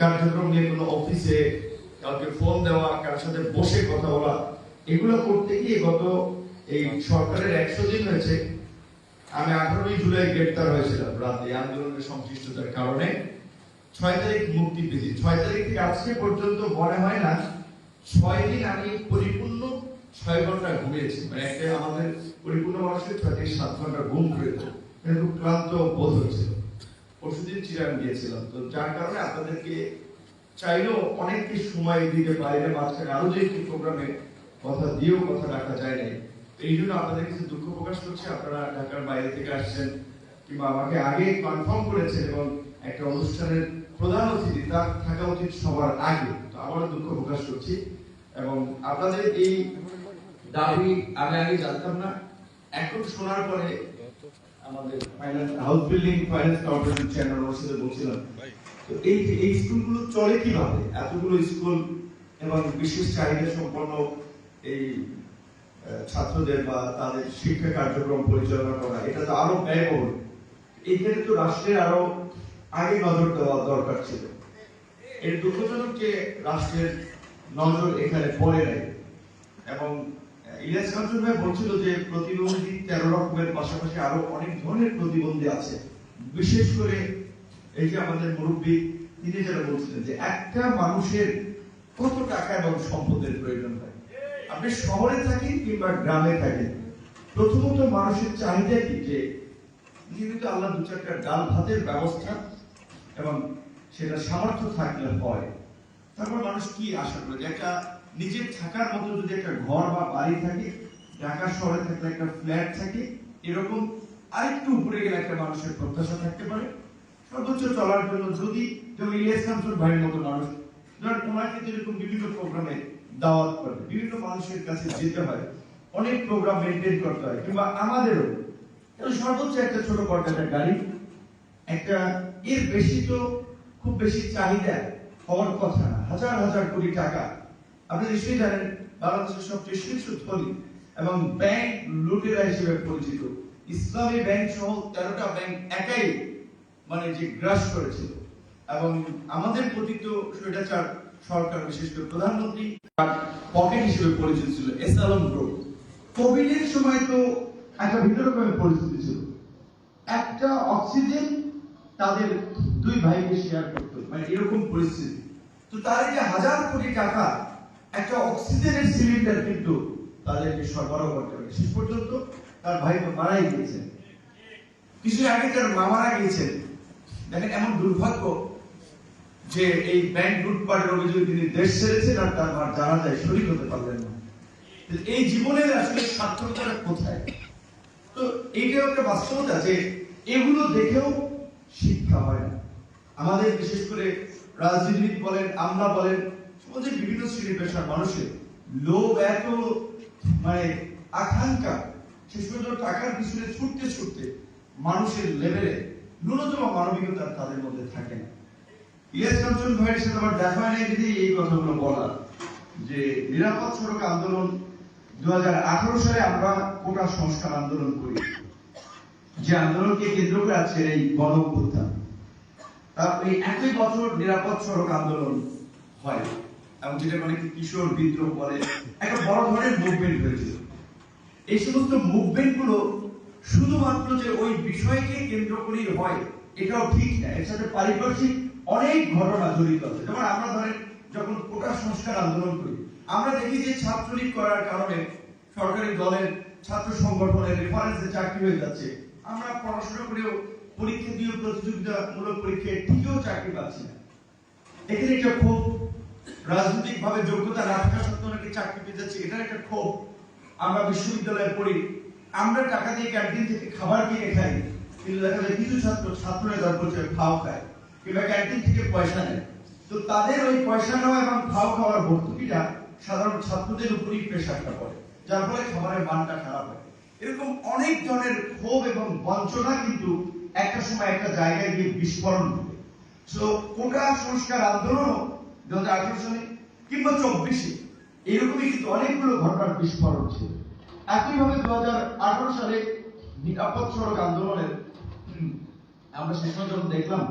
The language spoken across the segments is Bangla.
কার্যক্রম নিয়ে কোনো অফিসে কাউকে ফোন দেওয়া, কারোর সাথে বসে কথা বলা, এগুলো করতে গিয়ে গত এই সরকারের একশো দিন হয়েছে। আমি আঠারোই জুলাই গ্রেপ্তার হয়েছিলাম রাতে আন্দোলনের সংশ্লিষ্টতার কারণে। ছয় তারিখ মুক্তি পেয়েছি। ছয় তারিখ থেকে আজকে পর্যন্ত মনে হয় না, ছয় দিন আমি পরিপূর্ণ ছয় ঘণ্টা ঘুমিয়েছি। মানে একটা আমাদের পরিপূর্ণ মানুষের ছয় থেকে সাত ঘণ্টা ঘুম পেয়েছে কিন্তু ক্লান্ত বোধ হয়েছিল পরশুদিন চিরাং গিয়েছিলাম তো যার কারণে আপনাদেরকে চাইলেও অনেককে সময় দিতে পারি না, মাঝখানে আরও যে একটি প্রোগ্রামে কথা দিয়েও কথা রাখা যায় নাই। এই জন্য আপনাদের কাছে দুঃখ প্রকাশ করছি। আপনারা ঢাকার বাইরে থেকে আসছেন কিংবা আমাকে আগে কনফার্ম করেছেন এবং একটা অনুষ্ঠানের প্রধান অতিথি, তার থাকা উচিত সবার আগে। তো আবারও দুঃখ প্রকাশ করছি এবং আপনাদের এই দাবি আমি আগে জানতাম না। এখন শোনার পরে আমাদের finance house building finance corporation chairman ওর তো এই এই স্কুলগুলো চলে কীভাবে? এতগুলো স্কুল এবং বিশেষ চাহিদা সম্পন্ন এই ছাত্রদের বা তাদের শিক্ষা কার্যক্রম পরিচালনা করা, এটা তো আরও ব্যয়বহুল। এইখানে তো রাষ্ট্রের আরও আগে নজর দেওয়া দরকার ছিল। এর দুঃখজনক যে রাষ্ট্রের নজর এখানে পড়ে নাই। এবং ইলিয়াস কাঞ্চন ভাই বলছিল যে প্রতিবন্ধী তেরো রকমের পাশাপাশি আরও অনেক ধরনের প্রতিবন্ধী আছে। বিশেষ করে এই যে আমাদের মুরব্বী, তিনি যেটা বলছিলেন যে একটা মানুষের কত টাকা এবং সম্পদের প্রয়োজন হয়। আপনি শহরে থাকেন কিংবা গ্রামে থাকেন প্রথমত মানুষের চাহিদা কি? যে নিয়মিত আল্লাহ দু চারটা ডাল ভাতের ব্যবস্থা এবং সেটা সামর্থ্য থাকলে হয়। তারপর মানুষ কি আশা করে? একটা নিজের থাকার মতো যদি একটা ঘর বা বাড়ি থাকে, ঢাকা শহরে থাকলে একটা ফ্ল্যাট থাকে, এরকম আরেকটু উপরে গেলে একটা মানুষের প্রত্যাশা থাকতে পারে। সর্বোচ্চ চলার জন্য যদি যেমন ইলিয়াস ভাইয়ের মতো মানুষ, ধরেন ওনাকে যেরকম বিভিন্ন প্রোগ্রামে দাওয়াত করে, বিভিন্ন মানুষের কাছে যেতে হয়, অনেক প্রোগ্রাম মেনটেন করতে হয়, কিংবা আমাদেরও। সর্বোচ্চ একটা ছোট পর্যায়ের গাড়ি, একটা এর বেশি তো খুব বেশি চাহিদা হওয়ার কথা না, হাজার হাজার কোটি টাকা আপনি নিশ্চয়ই জানেন বাংলাদেশের সবচেয়ে শীর্ষ ধনী এবং ব্যাংক লুটেরা হিসেবে পরিচিত। ইসলামী ব্যাংক সহ তেরোটা ব্যাংক একাই মানে যে গ্রাস করেছিল। এবং আমাদের প্রতি তো স্বৈরাচার সরকার, বিশেষ করে প্রধানমন্ত্রী, তার পকেট হিসেবে পরিচিত ছিল এস আলম গ্রুপ। কোভিডের সময় তো একটা ভিন্ন রকমের পরিস্থিতি ছিল। একটা অক্সিজেন তাদের দুই ভাইকে শেয়ার করতো মানে এরকম পরিস্থিতি। তো তার যে হাজার কোটি টাকা একটা অক্সিজেনের সিলিন্ডার কিন্তু তাদেরকে সরবরাহ করতে হবে। শেষ পর্যন্ত তার ভাই মারাই গিয়েছেন। কিছু আগে তার মা মারা গিয়েছেন। দেখেন এমন দুর্ভাগ্য যে এই ব্যাংক লুটপাটের অভিযোগে তিনি দেশ ছেড়েছেন আর তার মার জানা যায় শরীর হতে পারলেন না। এই জীবনের আসলে সার্থকতা কোথায়? তো এইটাও একটা বাস্তবতা যে এগুলো দেখেও শিক্ষা হয় না। আমাদের বিশেষ করে রাজনীতিবিদ বলেন আমরা বলেন সমাজের বিভিন্ন শ্রেণি পেশার মানুষের। লোভ এত মানে আকাঙ্ক্ষা শেষ পর্যন্ত টাকার পিছনে ছুটতে ছুটতে মানুষের লেভেলে ন্যূনতম মানবিকতা তাদের মধ্যে থাকে না। কাঞ্চন ভাইয়ের সাথে আমার দেখা যদি এই কথাগুলো বলা যে নিরাপদ সড়ক আন্দোলন দু হাজার আঠারো সালে আমরা কোটা সংস্কার আন্দোলন করি। যে আন্দোলনকে কেন্দ্র করে আছে এই গণ তার এই একই বছর নিরাপদ সড়ক আন্দোলন হয়। এবং যেটা অনেকে কিশোর বিদ্রোহ বলে, একটা বড় ধরনের মুভমেন্ট হয়েছিল। এই সমস্ত মুভমেন্টগুলো শুধুমাত্র যে ওই বিষয়কে কেন্দ্র করেই হয়, এটাও ঠিক না। এর সাথে পারিপার্শ্বিক অনেক ঘটনা জড়িত আছে। যেমন আমরা ধরেন যখন কোটা সংস্কার আন্দোলন করি, আমরা দেখি যে ছাত্রলীগ করার কারণে সরকারি দলের ছাত্র সংগঠনের রেফারেন্সে চাকরি হয়ে যাচ্ছে। আমরা পড়াশোনা করেও পরীক্ষা দিয়েও প্রতিযোগিতামূলক পরীক্ষায় ঠিকও চাকরি পাচ্ছি না। এখানে একটা ক্ষোভ রাজনৈতিক ভাবে যোগ্যতা না থাকা সত্ত্বেও নাকি চাকরি পেয়ে যাচ্ছে, এটার একটা ক্ষোভ আমরা বিশ্ববিদ্যালয়ে পড়ি। আমরা টাকা দিয়ে ক্যান্টিন থেকে খাবার কিনে খাই, কিন্তু দেখা যায় কিছু ছাত্র ছাত্র নেতার বলছে খাও খায়। কিংবা ক্যান্টিন থেকে পয়সা নেয়। তো তাদের ওই পয়সা নেওয়া এবং খাও খাওয়ার ভর্তুকিটা সাধারণ ছাত্রদের উপরই প্রেশারটা পড়ে, যার ফলে খাবারের মানটা খারাপ হয়। এরকম অনেক ধরনের ক্ষোভ এবং বঞ্চনা কিন্তু একটা সময় একটা জায়গায় গিয়ে বিস্ফোরণ ঘটে। সো কোটা সংস্কার আন্দোলন দু হাজার আঠারো সালে কিংবা চব্বিশে এরকমই কিন্তু অনেকগুলো ঘটনার বিস্ফোরণ ছিল। একইভাবে দু হাজার আঠারো সালে নিরাপদ সড়ক আন্দোলনের আমরা সময় যখন দেখলাম,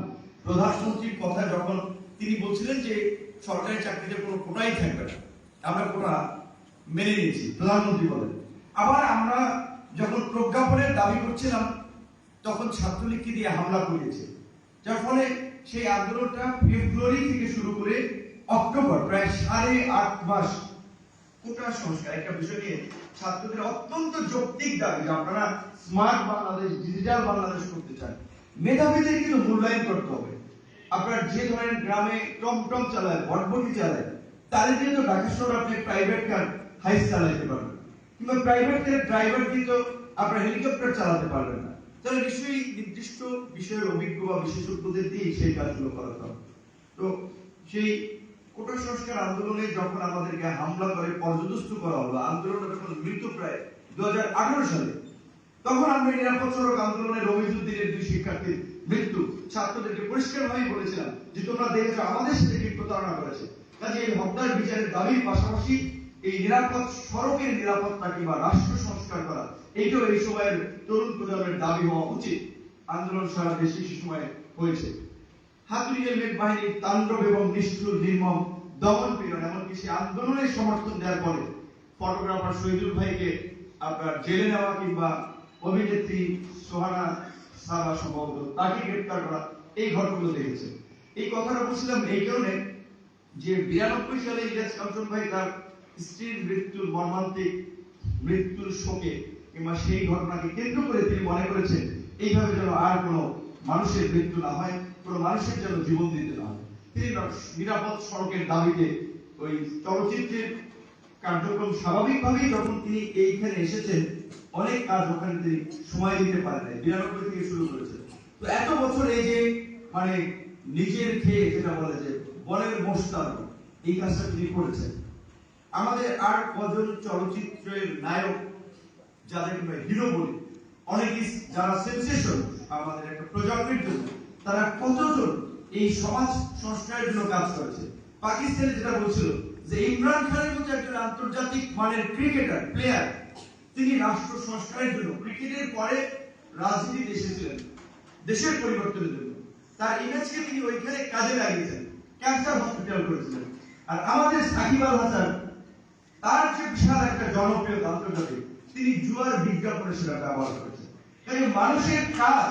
প্রধানমন্ত্রীর কথা যখন তিনি বলছিলেন যে সরকারি চাকরিতে কোনো কোটাই থাকবে না, আমরা কোটা মেনে নিয়েছি, প্রধানমন্ত্রী বলেন। আবার আমরা যখন প্রজ্ঞাপনের দাবি করছিলাম, তখন ছাত্রলীগকে দিয়ে হামলা করিয়েছে। যার ফলে সেই আন্দোলনটা ফেব্রুয়ারি থেকে শুরু করে অক্টোবর, প্রায় সাড়ে আট মাস। কোটা সংস্কার, একটা বিষয় নিয়ে ছাত্রদের অত্যন্ত যৌক্তিক দাবি যে আপনারা স্মার্ট বাংলাদেশ ডিজিটাল বাংলাদেশ করতে চান। মেধাবীদের কিন্তু মূল্যায়ন করতে হবে। আপনার যে ধরনের গ্রামে টমটম চালায় ভটভটি চালায়, তাদের দিয়ে তো ঢাকা শহর আপনি প্রাইভেট কার হাইস চালাতে পারবেন। কিংবা প্রাইভেট কারের ড্রাইভার দিয়ে তো আপনার হেলিকপ্টার চালাতে পারবেন না। তাহলে নিশ্চয়ই নির্দিষ্ট বিষয়ের অভিজ্ঞ বা বিশেষজ্ঞদের দিয়ে সেই কাজগুলো করাতে হবে তো সেই কোটা সংস্কার আন্দোলনে যখন আমাদেরকে হামলা করে, পর্যদস্ত করা হলো, আন্দোলনটা যখন মৃত্যু প্রায় দুই হাজার আঠারো সালে, তখন আমরা নিরাপদ সড়ক আন্দোলনের রবিজুদ্দিনের দুই শিক্ষার্থীর মৃত্যু। ছাত্রদেরকে পরিষ্কারভাবে বলেছিলাম যে তোমরা দেখেছ, আমাদের সাথে কি প্রতারণা করেছে। কাজে এই হত্যার বিচারের দাবির পাশাপাশি এই নিরাপদ সড়কের নিরাপত্তা কিংবা রাষ্ট্র সংস্কার করা, এইটাও এই সময়ের তরুণ প্রজন্মের দাবি হওয়া উচিত। আন্দোলন সারা দেশে সে সময় হয়েছে। হাতুড়িয়ে মেঘ বাহিনীর এবং নিষ্ঠুর দমন এমনকি সেই আন্দোলনের সমর্থন দেওয়ার ভাইকে আপনার জেলে নেওয়া কিংবা অভিনেত্রী সোহানা তাকে গ্রেপ্তার করা এই দেখেছে এই কথাটা এই কারণে যে বিরানব্বই সালে ভাই তার মৃত্যুর মৃত্যুর শোকে কিংবা সেই ঘটনাকে কেন্দ্র করে তিনি মনে করেছেন, এইভাবে যেন আর কোনো মানুষের মৃত্যু না হয়। কোনো মানুষের জন্য জীবন দিতে না তিনি নিরাপদ সড়কের দাবিতে ওই চলচ্চিত্রের কার্যক্রম স্বাভাবিকভাবেই যখন তিনি এইখানে এসেছেন, অনেক কাজ ওখানে তিনি সময় দিতে পারেন বিরানব্বই থেকে শুরু করেছেন। তো এত বছর এই যে মানে নিজের খেয়ে যেটা বলে যে, বলের মোস্তার এই কাজটা তিনি করেছেন। আমাদের আর কজন চলচ্চিত্রের নায়ক যাদের হিরো বলি অনেকেই যারা সেন্সেশন আমাদের একটা প্রজন্মের জন্য। তারা কতজন এই সমাজ সংস্কারের জন্য কাজ করেছে? পাকিস্তানে যেটা বলছিল যে ইমরান খানের মতো একজন আন্তর্জাতিক মানের ক্রিকেটার প্লেয়ার তিনি রাষ্ট্র সংস্কারের জন্য ক্রিকেটের পরে রাজনীতিতে এসেছিলেন দেশের পরিবর্তনের জন্য। তার ইমেজকে তিনি ওইখানে কাজে লাগিয়েছেন, ক্যান্সার হসপিটাল করেছিলেন। আর আমাদের সাকিব আল হাসান, তার যে বিশাল একটা জনপ্রিয়তা আন্তর্জাতিক, তিনি জুয়ার বিজ্ঞাপনে সেটা ব্যবহার করেছেন। মানুষের কাজ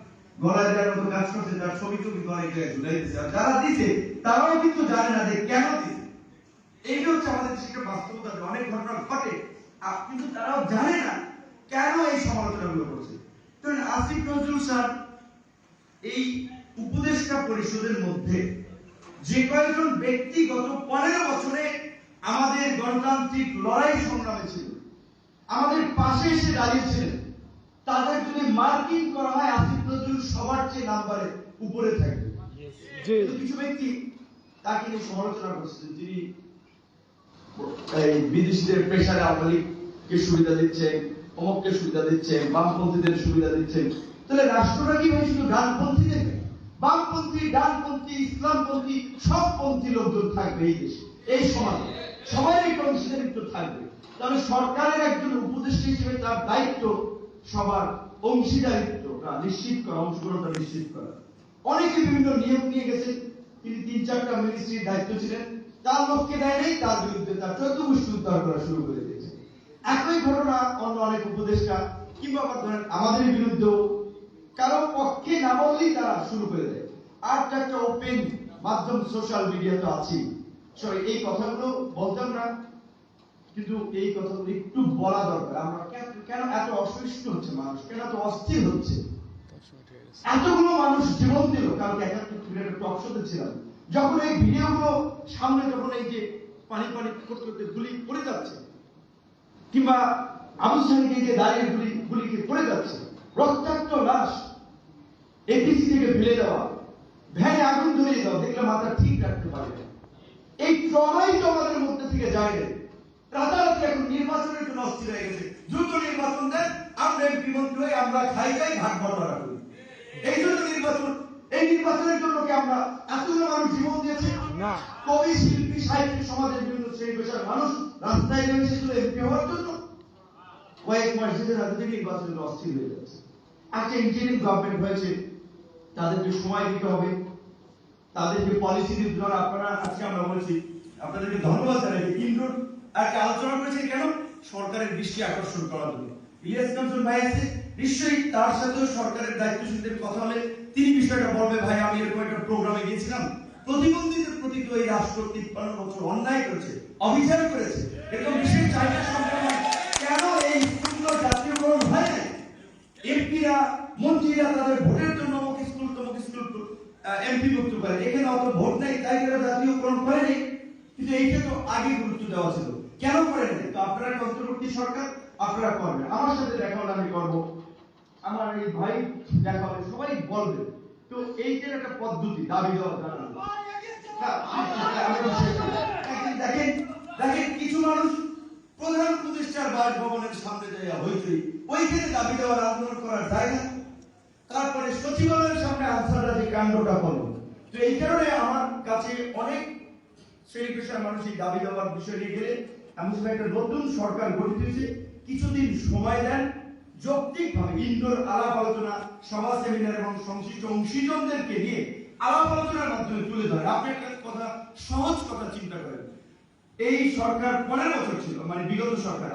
গলায় যার মতো কাজ করছে, তার ছবি ছবি অনেক জায়গায় ঝুলাই দিচ্ছে আর যারা দিছে, তারাও কিন্তু জানে না যে কেন দিছে। এইটা হচ্ছে আমাদের দেশের বাস্তবতা অনেক ঘটনা ঘটে কিন্তু তারাও জানে না কেন এই সমালোচনাগুলো করছে। তো আসিফ নজরুল স্যার এই উপদেষ্টা পরিষদের মধ্যে যে কয়েকজন ব্যক্তি গত পনেরো বছরে আমাদের গণতান্ত্রিক লড়াই সংগ্রামে ছিল, আমাদের পাশে এসে দাঁড়িয়েছিলেন। তাদের যদি মার্কিং করা হয় আসিফ নজরুল সবার চেয়ে নাম্বারে উপরে থাকবে। কিছু ব্যক্তি তাকে নিয়ে সমালোচনা করছেন যিনি এই বিদেশিদের প্রেশারে আওয়ামী লীগকে সুবিধা দিচ্ছেন অমককে সুবিধা দিচ্ছেন বামপন্থীদের সুবিধা দিচ্ছেন। তাহলে রাষ্ট্রটা কি ভাই শুধু ডানপন্থী দেবে? বামপন্থী ডানপন্থী ইসলামপন্থী সব পন্থী লোকজন থাকবে এই দেশে এই সমাজে। সবাই একটু অংশীদারিত্ব থাকবে। তাহলে সরকারের একজন উপদেষ্টা হিসেবে তার দায়িত্ব সবার অংশীদারিত্বটা নিশ্চিত করা, অংশগ্রহণটা নিশ্চিত করা। অনেকে বিভিন্ন নিয়ম নিয়ে গেছেন তিনি তিন, চারটা মিনিস্ট্রির দায়িত্ব ছিলেন। তার লোককে দেয় নেই, তার বিরুদ্ধে তার চোদ্দ উদ্ধার করা শুরু করে দিয়েছে। একই ঘটনা অন্য অনেক উপদেষ্টা, কিংবা আবার ধরেন আমাদের বিরুদ্ধেও কারও পক্ষে না বললেই তারা শুরু করে দেয়। আর একটা ওপেন মাধ্যম সোশ্যাল মিডিয়া তো আছেই। সরি, এই কথাগুলো বলতাম না, কিন্তু এই কথাগুলো একটু বলা দরকার। আমরা কেন- অসহিষ্ণু হচ্ছে মানুষ, কেন এত অস্থির হচ্ছে? এতগুলো মানুষ জীবন দিল, কালকে একাত্তর একটা টক শোতে ছিলাম। যখন এই ভিডিওগুলো সামনে, যখন এই যে পানি পানি করতে করতে গুলি পড়ে যাচ্ছে, কিংবা আবু সাহেবকে যে দাঁড়িয়ে গুলি গুলিকে পড়ে যাচ্ছে, রক্তাক্ত লাশ এপিসি থেকে ফেলে দেওয়া, ভ্যানে আগুন ধরিয়ে দাও দেখলে মাথা ঠিক রাখতে পারে। এই ট্রমাই তো আমাদের মধ্যে থেকে যায় না। রাতারাতি এখন নির্বাচনের জন্য অস্থির হয়ে গেছে। দ্রুত নির্বাচন দেন আমরা এমপি মন্ত্রী হয়ে আমরা খাই খাই ভাগ বটরা করি। এই জন্য নির্বাচন এই নির্বাচনের জন্য কি আমরা এতগুলো মানুষ জীবন দিয়েছে? না। কবি শিল্পী সাহিত্যিক সমাজের বিভিন্ন শ্রেণি পেশার মানুষ রাস্তায় নেমেছে শুধু এমপি হওয়ার জন্য। কয়েক মাস ধরে রাজনীতি নির্বাচনের অস্থির হয়ে যাচ্ছে একটা ইঞ্জিনিয়ারিং গভর্নমেন্ট হয়েছে তাদেরকে সময় দিতে হবে। তাদেরকে পলিসি দিতে আপনারা আজকে আমরা বলছি আপনাদেরকে ধন্যবাদ জানাই যে ইন্ডোর একটা আলোচনা করেছেন কেন? সরকারের দৃষ্টি আকর্ষণ করার জন্য। ইলিয়াস কাঞ্চন ভাই আছে, নিশ্চয়ই তার সাথেও সরকারের দায়িত্বশীলদের কথা হলে তিনি বিষয়টা বলবে, ভাই, আমি এরকম একটা প্রোগ্রামে গিয়েছিলাম। প্রতিবন্ধীদের প্রতি তো এই রাষ্ট্র তিপ্পান্ন বছর অন্যায় করেছে, অবিচার করেছে। এরকম বিশেষ চাহিদা সম্পন্ন কেন এই জাতীয়করণ হয় নাই? এমপিরা, মন্ত্রীরা তাদের ভোটের জন্য অমুক স্কুল স্কুল এমপি করতে পারে এখানে অত ভোট নেই, তাই তারা জাতীয়করণ করেনি কিন্তু এইটা তো আগে গুরুত্ব দেওয়া ছিল। কেন করে নাই? তো আপনারা একটা অন্তর্বর্তী সরকার? আপনারা করবেন। আমার সাথে দেখা আমি করব। আমার এই ভাই দেখা সবাই বলবে। তো এইটার একটা পদ্ধতি, দাবি দেওয়া জানানো করব। দেখেন দেখেন। কিছু মানুষ প্রধান উপদেষ্টার বাসভবনের সামনে যাইয়া হইচই। ওইখানে দাবি দেওয়ার আন্দোলন করার জায়গা তারপরে সচিবালয়ের সামনে আনসাররা যে কাণ্ডটা করল। তো এই কারণে আমার কাছে অনেক পেশার মানুষ এই দাবি দেওয়ার বিষয় নিয়ে গেলে এমন সময় একটা নতুন সরকার গঠিত হয়েছে। কিছুদিন সময় দেন, যৌক্তিকভাবে ইন্দোর আলাপ আলোচনা সভা সেমিনার এবং সংশ্লিষ্ট অংশীজনদেরকে নিয়ে আলাপ আলোচনার মাধ্যমে তুলে ধরে আপনি একটা কথা, সহজ কথা চিন্তা করেন। এই সরকার পনেরো বছর ছিল মানে বিগত সরকার